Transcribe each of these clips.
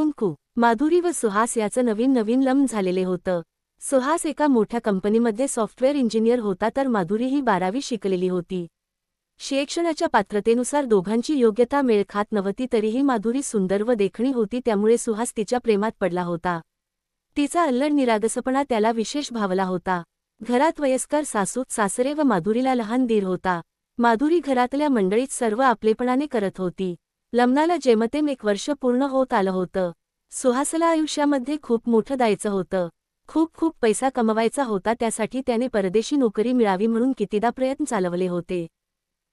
कुंकू. माधुरी व सुहास याचं नवीन नवीन लम झालेले होतं. सुहास एका मोठ्या कंपनीमध्ये सॉफ्टवेअर इंजिनियर होता तर माधुरी ही बारावी शिकलेली होती. शिक्षणाच्या पात्रतेनुसार दोघांची योग्यता मेळ खात नव्हती तरीही माधुरी सुंदर व देखणी होती त्यामुळे सुहास तिच्या प्रेमात पडला होता. तिचा अल्लड निरागसपणा त्याला विशेष भावला होता. घरात वयस्कर सासूत सासरे व माधुरीला लहान दीर होता. माधुरी घरातल्या मंडळीत सर्व आपलेपणाने करत होती. लग्नाला जेमतेम एक वर्ष पूर्ण होत आलं होतं. सुहासला आयुष्यामध्ये खूप मोठं द्यायचं होतं. खूप खूप पैसा कमवायचा होता त्यासाठी त्याने परदेशी नोकरी मिळावी म्हणून कितीदा प्रयत्न चालवले होते.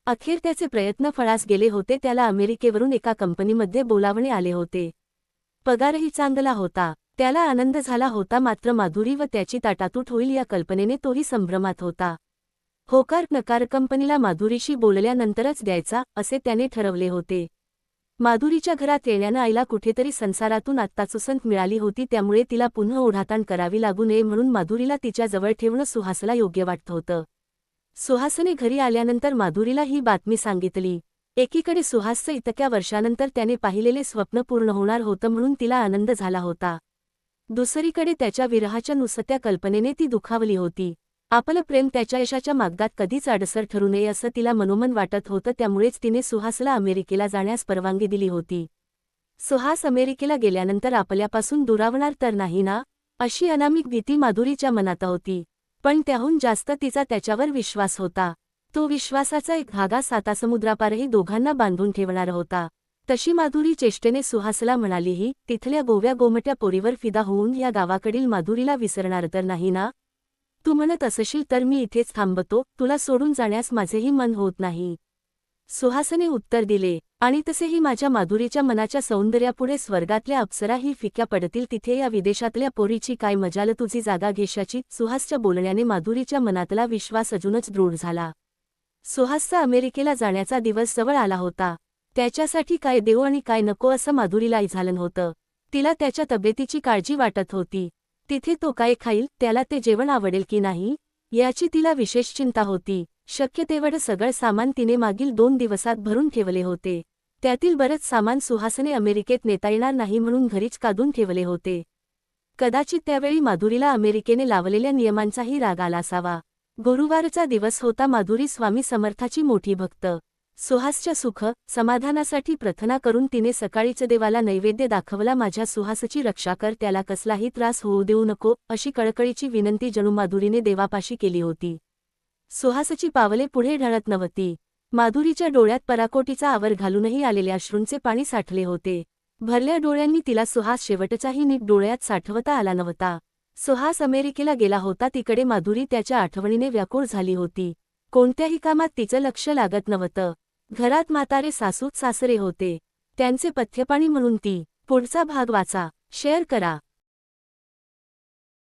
अखेर त्याचे प्रयत्न फळास गेले होते त्याला अमेरिकेवरून एका कंपनीमध्ये बोलावणे आले होते. पगारही चांगला होता. त्याला आनंद झाला होता मात्र माधुरी व त्याची ताटातूट होईल या कल्पनेने तोही संभ्रमात होता. होकार नकार कंपनीला माधुरीशी बोलल्यानंतरच द्यायचा असे त्याने ठरवले होते. माधुरीच्या घरात येण्यानं आईला कुठेतरी संसारातून आत्ताचुसंत मिळाली होती त्यामुळे तिला पुन्हा ओढाताण करावी लागू नये म्हणून माधुरीला तिच्या जवळ ठेवणं सुहासला योग्य वाटत होतं. सुहासने घरी आल्यानंतर माधुरीला ही बातमी सांगितली एकीकडे सुहासचं इतक्या वर्षानंतर त्याने पाहिलेले स्वप्न पूर्ण होणार होतं म्हणून तिला आनंद झाला होता. दुसरीकडे त्याच्या विरहाच्या नुसत्या कल्पनेने ती दुखावली होती. आपलं प्रेम त्याच्या यशाच्या मागदात कधीच अडसर ठरू नये असं तिला मनोमन वाटत होतं त्यामुळेच तिने सुहासला अमेरिकेला जाण्यास परवानगी दिली होती. सुहास अमेरिकेला गेल्यानंतर आपल्यापासून दुरावणार तर नाही ना? अशी अनामिक भीती माधुरीच्या मनात होती. पण त्याहून जास्त तिचा त्याच्यावर विश्वास होता. तो विश्वासाचा एक धागा सातासमुद्रापारही दोघांना बांधून ठेवणार होता. तशी माधुरी चेष्टेने सुहासला म्हणालीही तिथल्या गोव्या गोमट्या पोरीवर फिदा होऊन या गावाकडील माधुरीला विसरणार तर नाही ना? तू म्हणत असशील तर मी इथेच थांबतो तुला सोडून जाण्यास माझेही मन होत नाही. सुहासने उत्तर दिले आणि तसेही माझ्या माधुरीच्या मनाच्या सौंदर्यापुढे स्वर्गातल्या अप्सराही फिक्या पडतील तिथे या विदेशातल्या पोरीची काय मजाल तुझी जागा घेशाची सुहासच्या बोलण्याने माधुरीच्या मनातला विश्वास अजूनच दृढ झाला. सुहासचा अमेरिकेला जाण्याचा दिवस जवळ आला होता. त्याच्यासाठी काय देऊ आणि काय नको असं माधुरीला झालं होतं तिला त्याच्या तब्येतीची काळजी वाटत होती. तिथे तो काय खाईल त्याला ते जेवण आवडेल की नाही? याची तिला विशेष चिंता होती. शक्य तेवढं सगळं सामान तिने मागील दोन दिवसात भरून ठेवले होते. त्यातील बरंच सामान सुहासने अमेरिकेत नेता येणार नाही म्हणून घरीच काढून ठेवले होते. कदाचित त्यावेळी माधुरीला अमेरिकेने लावलेल्या नियमांचाही राग आला असावा. गुरुवारचा दिवस होता माधुरी स्वामी समर्थाची मोठी भक्त. सुहासच्या सुख समाधानासाठी प्रार्थना करून तिने सकाळीच देवाला नैवेद्य दाखवला माझ्या सुहासची रक्षा कर त्याला कसलाही त्रास होऊ देऊ नको अशी कळकळीची विनंती जणू माधुरीने देवापाशी केली होती. सुहासची पावले पुढे ढळत नव्हती. माधुरीच्या डोळ्यात पराकोटीचा आवर घालूनही आलेल्या अश्रूंचे पाणी साठले होते. भरल्या डोळ्यांनी तिला सुहास शेवटचाही नीट डोळ्यात साठवता आला नव्हता. सुहास अमेरिकेला गेला होता तिकडे माधुरी त्याच्या आठवणीने व्याकुळ झाली होती. कोणत्याही कामात तिचं लक्ष लागत नव्हतं. घरात म्हातारे सासूत सासरे होते. त्यांचे पथ्यपाणी म्हणून ती पुढचा भाग वाचा. शेअर करा.